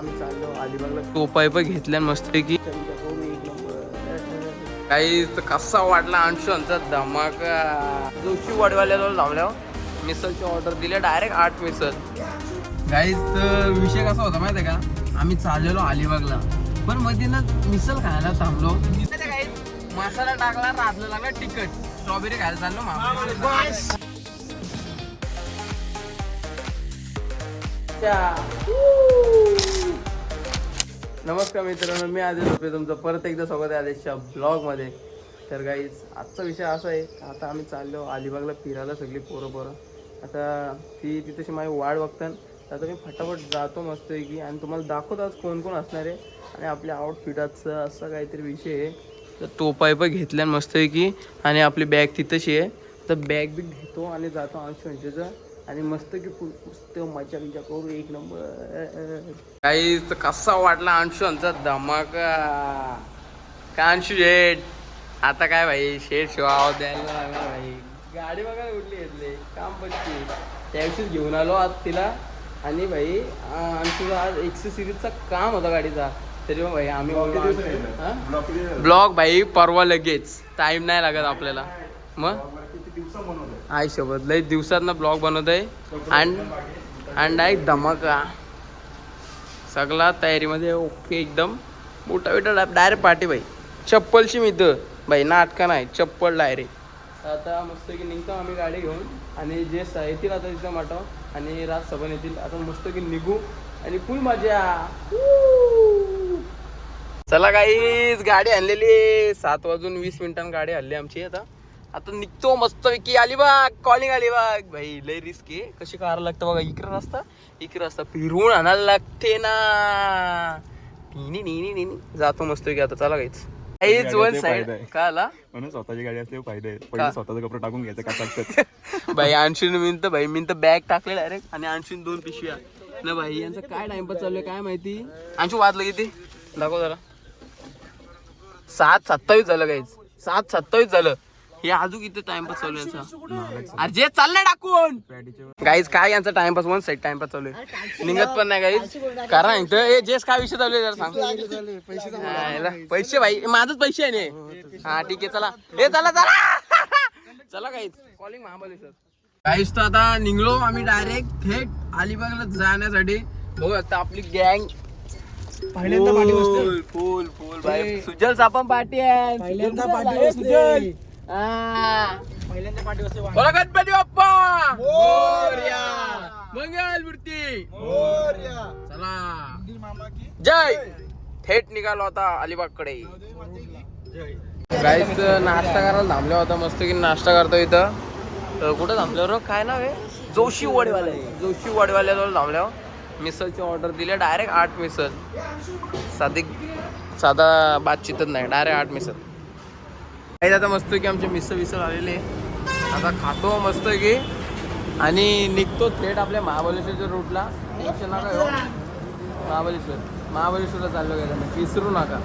आम्ही चाललो अलिबागला टोपाय पण घेतल्या मस्त की काही कसा वाटला अंशुचा धमाका. जोशी वाडवाल्याला लावल्यावर मिसलची ऑर्डर दिली डायरेक्ट आठ मिसल गाईज तर विषय कसा होता माहिती आहे का? आम्ही चाललेलो अलिबागला. पण मध्ये ना मिसल खायला थांबलो. मसाला टाकला रातला लागला तिखट. स्ट्रॉबेरी खायला चाललो मामा. नमस्कार मित्रांनो मी आदेश होते तुमचं. परत एकदा स्वागत आहे आदेशच्या ब्लॉगमध्ये. तर काहीच आजचा विषय असा आहे आता आम्ही चाललो अलिबागला फिरायला सगळी पोरं पोरं. आता ती तिथेशी माझी वाढ बघतात तर आता मी फटाफट जातो मस्त की आणि तुम्हाला दाखवतो आज कोण कोण असणार आहे. आणि आपल्या आउटफिटाचं असं काहीतरी विषय आहे. तर टोपाय पण घेतल्यान मस्त की आणि आपली बॅग तिथंशी आहे. तर बॅग बी घेतो आणि जातो अंशुंशीचं आणि मस्त की मस्त मजा बिजा करू एक नंबर. काही कसा वाटला अंशुंचा धमाका? काय अंशू शेठ? आता काय भाई? शेठ शिवाव द्यायला लागला भाई. गाडी बघायला कुठली घेतली. काम पडते त्या दिवशीच घेऊन आलो आज तिला. आणि भाई अंशूचा आज एकशे सिरीजचा काम होता गाडीचा. तरी मग भाई आम्ही ब्लॉग भाई परवा लगेच. टाइम नाही लागत आपल्याला. मग? आई सोबत. लई दिवसात ना ब्लॉग बनवत आहे अँड अँड डायरेक्ट धमाका. सगळा तयारीमध्ये ओके एकदम. मोठा बिटा डायरेक्ट पाठी भाई. चप्पलची मित्र भाई नाटका नाही. चप्पल डायरेक्ट आता मस्त की निघतो आम्ही गाडी घेऊन. आणि जे स- येतील आता तिथं माटो. आणि रात सबन येतील. आता मस्त की निघू. आणि फुल मजा. चला काहीच गाडी आणलेली सात वाजून वीस मिनिटांनी गाडी हल्ली आमची आता. आता निघतो मस्त की अलिबाग कॉलिंग अलिबाग. भाई लय रिस्क आहे. कशी करायला लागतं बघा इकडे रस्ता इकडे रस्ता. फिरवून आणायला लागते ना. नी नी नी नी नी. जातो मस्त की आता चला काहीच काहीच वन साईड. काय आला? म्हणून स्वतःची गाडी असल्यावर फायदे आहे का? पहिले स्वतःचा कपडे टाकून घ्यायचं का टाकतात? भाई आणशीन मी तर भाई मी तर बॅग टाकले डायरेक्ट आणि आणशीन दोन पिशव्या. ना भाई यांचं काय टाइमपास चालू आहे काय माहिती? आणशू वाजलं किती दाखव जरा. सात सत्तावीस झालं काहीच सात सत्तावीस झालं. हे अजून किती टाइमपास चालू आहे यांचा अरे जे चाललंय टाकून. गाईज काय यांचा टाइमपास वन साईड टाइमपास चालू आहे. निघत पण नाही गाईज कारण इथं हे जेस काय विषय चालू आहे जरा सांग. हा, पैसे भाई माझच पैसे आहे ने. हा ठीक आहे चला. हे चला चला. चला गाईज कॉलिंग महाबलेश्वर गाईज तर आता निघलो आम्ही डायरेक्ट थेट अलिबागला जाण्यासाठी. बघू आता आपली गँग पहिल्यांदा पाठी. फुल फुल फुल भाई. सुजल सापम पार्टी आहे. पहिल्यांदा पाठी. सुजल. हा. पहिल्यांदा पाठी बसते वाह. बोला गणपती बाप्पा! मोरया. मंगल मूर्ती! मोरया. चला. मंदिर मामा की? जय! थेट निघालो आता अलिबागकडे. जय. गाईस नाश्ता करायला थांबला होता मस्त की नाश्ता करतो इथं. कुठं थांबल्यावर? काय नाव आहे? जोशी वडेवाले. जोशी वडेवाल्याजवळ थांबल्यावर मिसलची ऑर्डर दिली डायरेक्ट आठ मिसल साधी साधा बातचीतच नाही डायरेक्ट आठ मिसल काही आता मस्त की आमचे मिसळ विसळ आलेले आता खातो मस्त की. आणि निघतो थेट आपल्या महाबलेश्वरच्या रूटला टेन्शन नका घेऊ. महाबळेश्वर. महाबळेश्वरला चाललो गेला विसरू नका.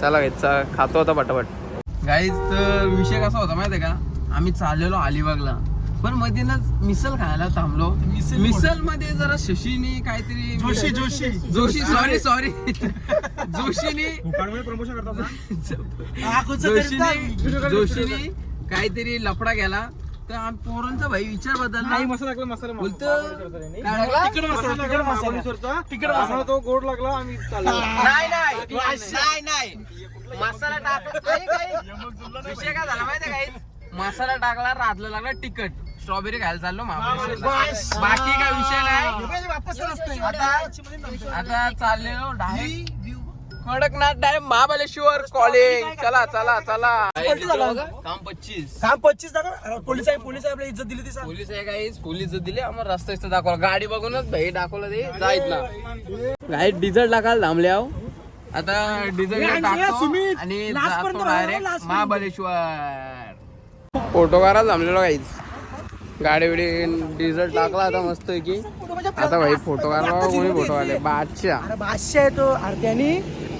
चला घ्यायचा चा- खातो आता पटापट. गाईज तर विषय कसा होता माहिती आहे का? आम्ही चाललेलो अलिबागला. पण मध्ये ना मिसल खायला थांबलो. मिसल मिसलमध्ये जरा शशीने काहीतरी जोशी जोशी. जोशी सॉरी सॉरी जोशीने प्रमोशन जोशीने जोशीने काहीतरी लफडा केला. तर आम- पोरांचा भाई विचार बदलला. नाही मसाला लागला मसाला बोलतो? तिकड मसाला तिकड मसाला तिकड मसाला तो गोड लागला आम्ही चाललो. नाही नाही. नाही नाही. मसाला टाकला. काही- काही. विषय काय झाला माहितीये काही मसाला टाकला रातला लागला तिखट. स्ट्रॉबेरी खायला चाललो महाबळेश्वर बाकी काय विषय नाही. वापस आता आता चाललेलो direct Kadaknath direct Mahabaleshwar college चला चला चला. काम पच्चीस. काम पच्चीस दाखव पोलीस आहे पोलीस आहे आपल्या इज्जत दिली ती सांग. पोलीस आहे काही? पोलीस दिले? आम्हाला रस्ता इथं दाखवला. गाडी बघूनच भाई दाखवलं ते. जायत ना गाडी डिझेल टाकायला थांबले आहो. आता डिझेल हे आणि सुमित, आणि last जातो पर्यंत राहा, डायरेक्ट last पर्यंत. महाबळेश्वर. फोटो काढायला थांबलेलो काहीच गाडी बिडी डिझेल टाकला आता मस्त की आता भाई फोटो काढला कोणी फोटो काढले? बादशा अरे बादशाह आहे तो अरे त्यांनी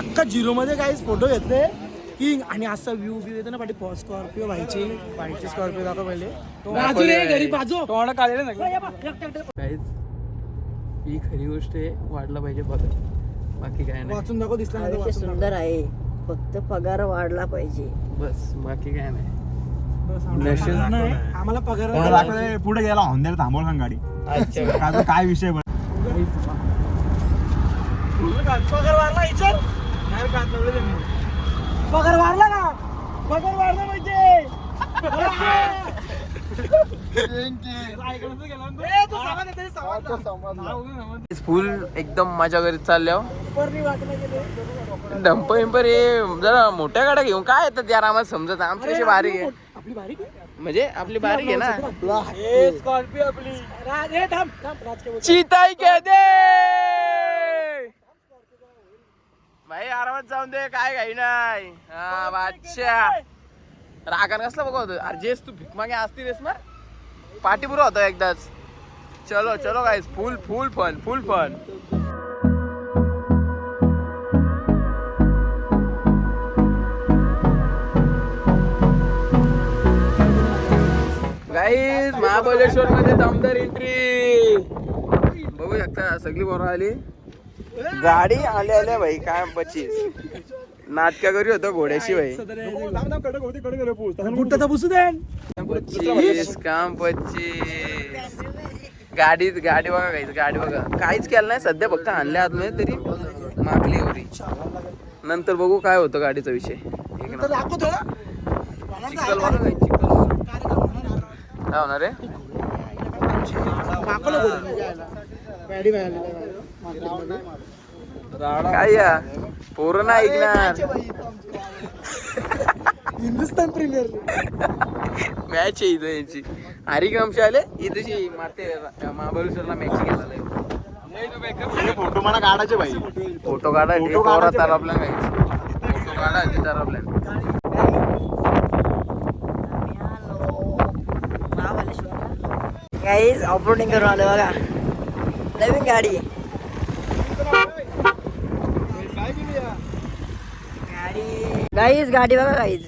अख्खा झिरो मध्ये काहीच फोटो घेतले. किंग आणि असा व्ह्यू व्ह्यू येतो ना पाठी स्कॉर्पिओ व्हायची व्हायची स्कॉर्पिओ दाखव पहिले. घरी बाजू. तोंड काहीच ही खरी गोष्ट आहे वाढलं पाहिजे बघा. बाकी काय नाही. वाचून दाखव दिसला. सुंदर आहे. फक्त पगार वाढला पाहिजे. बस बाकी काय नाही. नाही, आम्हाला पगार पुढे गेला हॉंद्याला थांबवलं सांग गाडी. काय काय विषय बघ पगार वाढला इचल. पगार वाढला ना पगार वाढला पाहिजे फुल एकदम माझ्या घरी चालल्या डंप विंपर हे जरा मोठ्या गाड्या घेऊन. काय येतात यार आम्हाला समजत नाही. आमची कशी बारीक आहे. आपली बारीक आहे? म्हणजे आपली बारीक आहे ना? ए, स्कॉर्पिओ आपली. राज ए, थांब थांब राजकीय बोल. चिताई के दे! भाई आरामात जाऊन दे काय काही नाही. हा बादशा रागान कसला बघा होतं? अरे जेस तू भीक मागे असती रेस मग. पाठी पुरा होता एकदाच. चलो चलो guys full full fun full fun guys Mahabaleshwar मध्ये दमदार एंट्री बघू शकता सगळी बरोबर आली. गाडी आल्या आल्या भाई काय पच्चीस नाटका करी होतो घोड्याशी भाई. पच्चीस काम पच्चीस गाडी गाडी बघा काहीच गाडी बघा. काहीच केलं नाही सध्या फक्त आणल्या आतमध्ये तरी मागली एवढी. नंतर बघू काय होतं गाडीचा विषय. चिखल काय होणार आहे. काय या? पोरं नाही ऐकणार. हिंदुस्थान प्रीमियर मॅच आहे इथं यांची. हरी आमची आले? इथेची माते महाबळेश्वरला मॅच घेतला फोटो मला काढायचे भाई. फोटो काढा पोरा काढायचे तर आपल्या फोटो काढा तिथं आपल्या गाईज ऑफरोडिंग करून आलो बघा नवीन गाडी गाडी गाईज गाडी बघा गाईज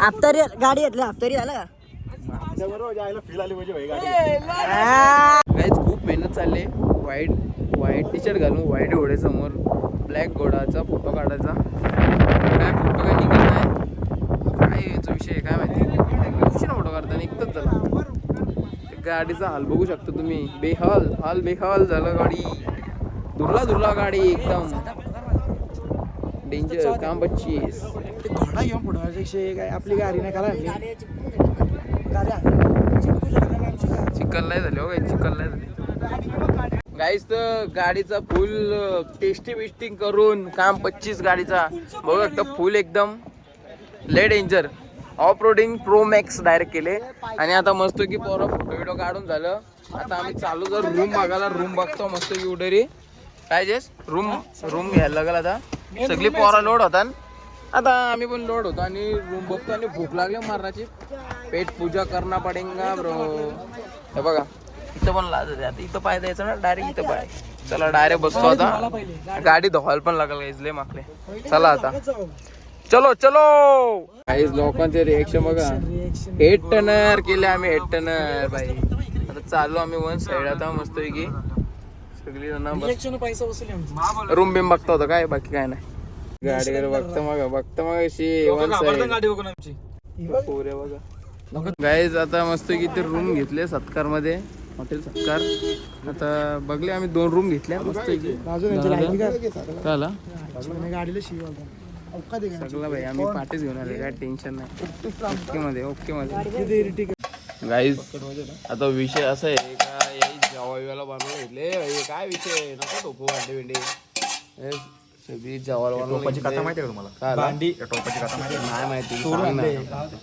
आफ्तारी गाडी घेतली आफ्तारी झालं. का आली भाई गाडी काहीच खूप मेहनत चालली. व्हाईट व्हाईट टी शर्ट घालून व्हाईट घोडे समोर ब्लॅक घोडाचा फोटो काढायचा काय फोटो काय निघत नाही काय याचा विषय आहे काय माहिती उशीर फोटो काढता निघतच झाला गाडीचा हाल बघू शकता तुम्ही. बेहाल हाल बेहाल झालं गाडी. धुरला धुरला गाडी एकदम. डेंजर काम पच्चीस. ते घोडा घेऊन पुढे काय आपली गाडी नाही करा गाडी आणली. चिकन नाही झाले हो काही चिकन नाही झाले. गाईच तर गाडीचा फुल टेस्टी बिस्टिंग करून काम पच्चीस गाडीचा. बघू शकता फुल एकदम. ले danger off roading pro max direct केले. आणि आता मस्त की पोरं फोटो व्हिडिओ काढून झालं. आता आम्ही चालू जर रूम बघायला रूम बघतो मस्त की उडरी काय जेस? रूम रूम घ्यायला लागल आता. सगळी पोरं लोड होता आता आम्ही पण लोड होतो आणि रूम बघतो आणि भूक लागली मारण्याची पेट पूजा करणं पडेंगा ब्रो हे बघा. इथं पण लाज आता इथं पाय द्यायचं ना डायरेक्ट इथं पाय चला डायरेक्ट बसतो आता. गाडी धवायला पण लागल इथले मागले. चला आता. चलो चलो! काही लोकांचे रिएक्शन बघा. हेड टनर केले आम्ही हेड टनर बाई आता चाललो आम्ही वन साइड आता मस्त की सगळी जण Reaction पैसा वसुली आमची. रूम बिम बघता होता काय बाकी काय नाही. गाडी वगैरे बघता मग बघता मग अशी वन साइड पोरे बघा. गाईज आता मस्त की ते रूम घेतले सत्कारमध्ये हॉटेल सत्कार. आता बघले आम्ही दोन रूम घेतल्या मस्त मी गाडीला शिव सगळं भाई आम्ही पाठीच घेऊन आले काय टेन्शन नाही. ओके मध्ये ओके मध्ये. गाईज आता विषय असा आहे का जेवायला बनवून घेतले. काय विषय आहे? नको टोपू भांडे हे सगळी बनवून टोपाची कथा माहिती आहे का तुम्हाला? भांडी. टोपाची कथा माहिती नाही माहिती.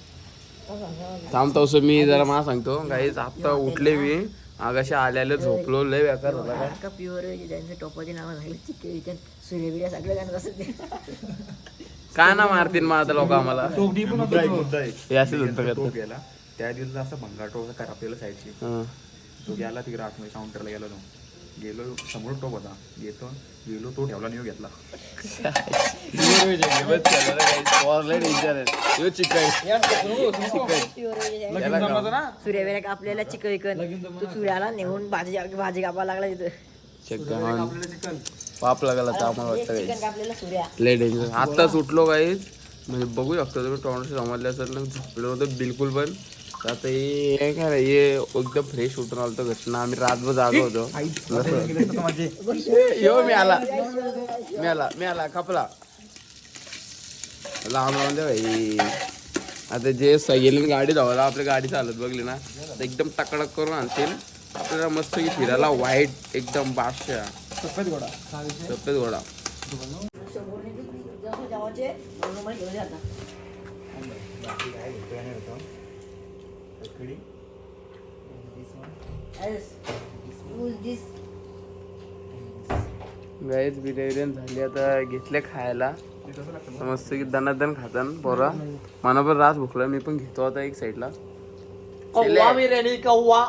थांबतो असं मी जरा मला सांगतो. गाईज आता उठले मी. आगाशी आल्याला झोपलो लय बेकार झाला. काय प्युअर टोपाची नावं झाली सूर्यबिर्या सगळं गाणं कसं काय ना मारतील मग आता लोक आम्हाला. हे तो गेला त्या दिवसाचा असं भंगार टोप कर आपल्याला साईडची हं. तो गेला तिकडे आतमध्ये काउंटरला गेला तो. गेलो समोर टोप होता. येतो गेलो तो ठेवला नाही घेतला. सूर्यबिर्या आपल्याला चिकन तू सूर्याला नेऊन भाजी भाजी कापायला लागला तिथं. चिकन. पाप लागला तर आम्हाला वाटतं काही लय डेंजर आत्ताच उठलो काहीच म्हणजे बघू शकतो तुम्ही टोमॅटो समजले असेल ना झोपलो होतं बिलकुल पण आता हे हे काय रे, हे एकदम फ्रेश उठून आलो घटना आम्ही रातभर जागो होतो. यो मी आला. मी आला मी आला खपला. लांब लावून दे भाई. आता जे सगळे गाडी धावायला आपली गाडी चालत बघली ना एकदम टकडक करून आणतील आपल्याला मस्त की फिरायला व्हाईट एकदम बादशा सफेद घोडा. सफेद घोडा. गाईच बिर्याणी झाली आता. घेतले खायला. मस्त की दनादन खातान पोरा. मला पण रास भुकला. मी पण घेतो आता एक साईडला कव्वा बिर्याणी कव्वा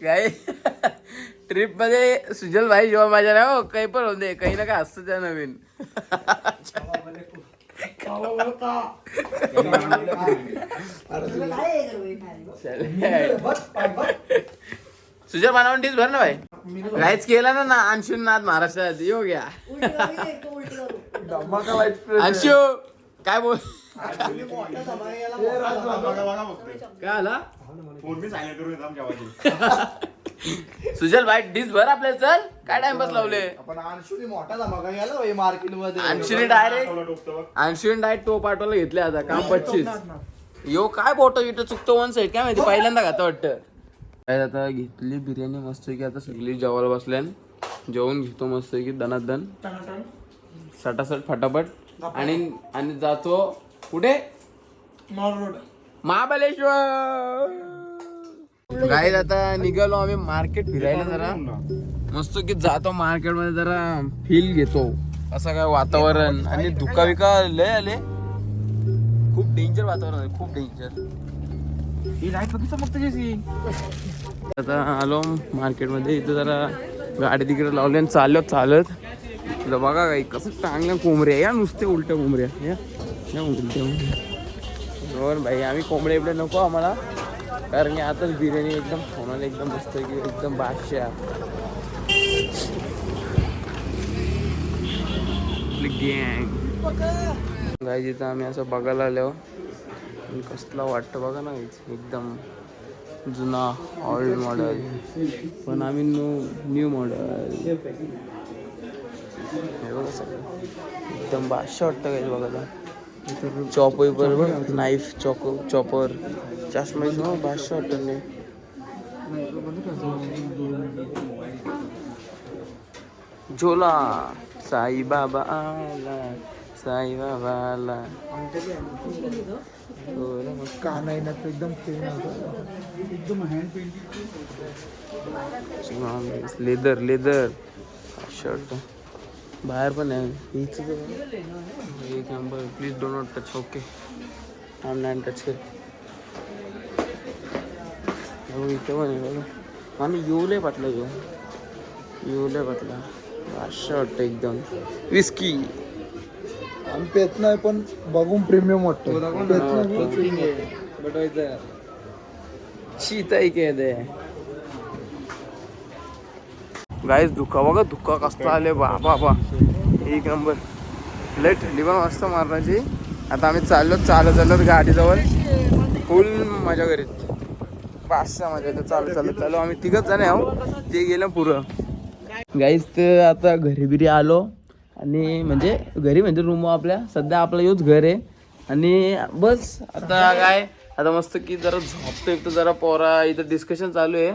काय? ट्रिपमध्ये सुजल भाई जेव्हा माझ्या ना हो काही पण होते काही ना काय असतं त्या नवीन. सुजल बनावून डिश भर ना भाई. काहीच केला ना ना अंशुन नाथ महाराष्ट्रात. येऊ घ्या. अंशु काय बोल काय आला? सुजल भाई डिश भर आपल्या चल. काय टाइमपास लावले? आपण अंशुनी मोठा धमाका गेला मार्केटमध्ये अंशुने डायरेक्ट अंशुने डायरेक्ट टो पाठवायला घेतले आता काम पच्चीस यो काय बोट इथं चुकतो वन साईड काय माहिती पहिल्यांदा खाता वाटतं. काय आता घेतली बिर्याणी मस्त की आता सगळी जेवायला बसल्यान. जेवून घेतो मस्त की दनादन. सटासट फटाफट. आणि आणि जातो कुठे? महाबलेश्वर गाईत आता निघालो आम्ही मार्केट फिरायला जरा. मस्त की जातो मार्केटमध्ये जरा फील घेतो. असं काय वातावरण. आणि धुका बिका लय आले. खूप डेंजर वातावरण आहे खूप डेंजर ही लाइट बघितलं आता आलो मार्केटमध्ये. इथं जरा गाडी तिकडे लावली आणि चाललो चालत. इथं बघा काही कसं चांगल्या कोंबड्या या नुसते उलट्या कोंबड्या या. या बरोबर भाई आम्ही कोंबडे इकडे नको आम्हाला. कारण की आताच बिर्याणी एकदम खाणार एकदम मस्त की एकदम बादशा गाय जिथं आम्ही असं बघायला आलो कसला वाटतं बघा ना एकदम जुना ओल्ड मॉडेल पण आम्ही न्यू न्यू मॉडेल हे बघा सगळं. एकदम बादशा वाटतं काही बघायला. चॉप बरोबर नाईफ चॉको चॉपर चष्मा बादशा वाटतं झोला। साई बाबा आला साई बाबा आला। मस्त. काना येण्यात एकदम पेन एकदम hand painting leather leather shirt बाहेर पण आहे. एक number please do not touch okay आम नाही टच कर हो इथे पण आहे बघा. आणि येऊले पाटला येऊ. येऊले पाटला अशा वाटतं एकदम. विस्की आम्ही पेत नाही पण बघून प्रीमियम वाटतं. शीताई के दे गाईस धुका बघा धुका कसला आले बा बाबा एक नंबर. लय थंडी पण मस्त मारण्याची. आता आम्ही चाललो चालत चालत गाडीजवळ. फुल मजा करीत. पाचशा मजा येते चालत चालत चालू आम्ही तिघच जण आहो. ते गेलं पुरं. गाईस ते आता घरी बिरी आलो. आणि म्हणजे घरी म्हणजे रूम आपल्या. सध्या आपलं योच घर आहे. आणि बस आता काय? आता मस्त की जरा झोपतो एक तर जरा पोरा इथं डिस्कशन चालू आहे.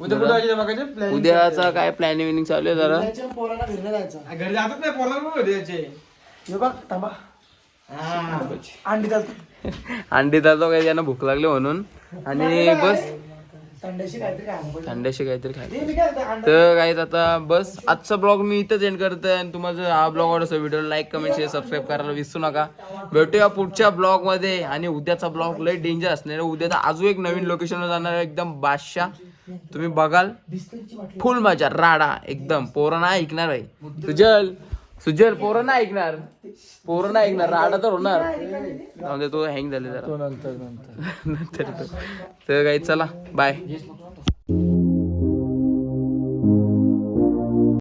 उद्या कुठे जायचं बघायचं? प्लॅन उद्याचा काय प्लॅनिंग विनिंग चालू आहे जरा. पोराला जायचं. घरी जातच नाही पोरला पण घरी यायचे हे बघ थांबा. अंडी चालतो. अंडी काही त्यांना भूक लागली म्हणून. आणि बस. थंड्याशी काहीतरी खायला. थंड्याशी काहीतरी तर काय आता बस आजचा ब्लॉग मी इथंच एंड करतोय आणि तुम्हाला जर हा ब्लॉग आवडतो video like comment share subscribe करायला विसरू नका. भेटूया पुढच्या ब्लॉगमध्ये. आणि उद्याचा ब्लॉग लय डेंजर असणार आहे. उद्या तर अजून एक नवीन लोकेशनवर जाणार एकदम बादशाह. तुम्ही बघाल फुल मजा राडा एकदम. पोरं नाही ऐकणार आहे. सुजल सुजल पोरं नाही ऐकणार. पोरं नाही ऐकणार. राडा तर होणार. जाऊ दे, तो हँग झाले जरा नंतर नंतर. नंतर तो. तर काही चला. बाय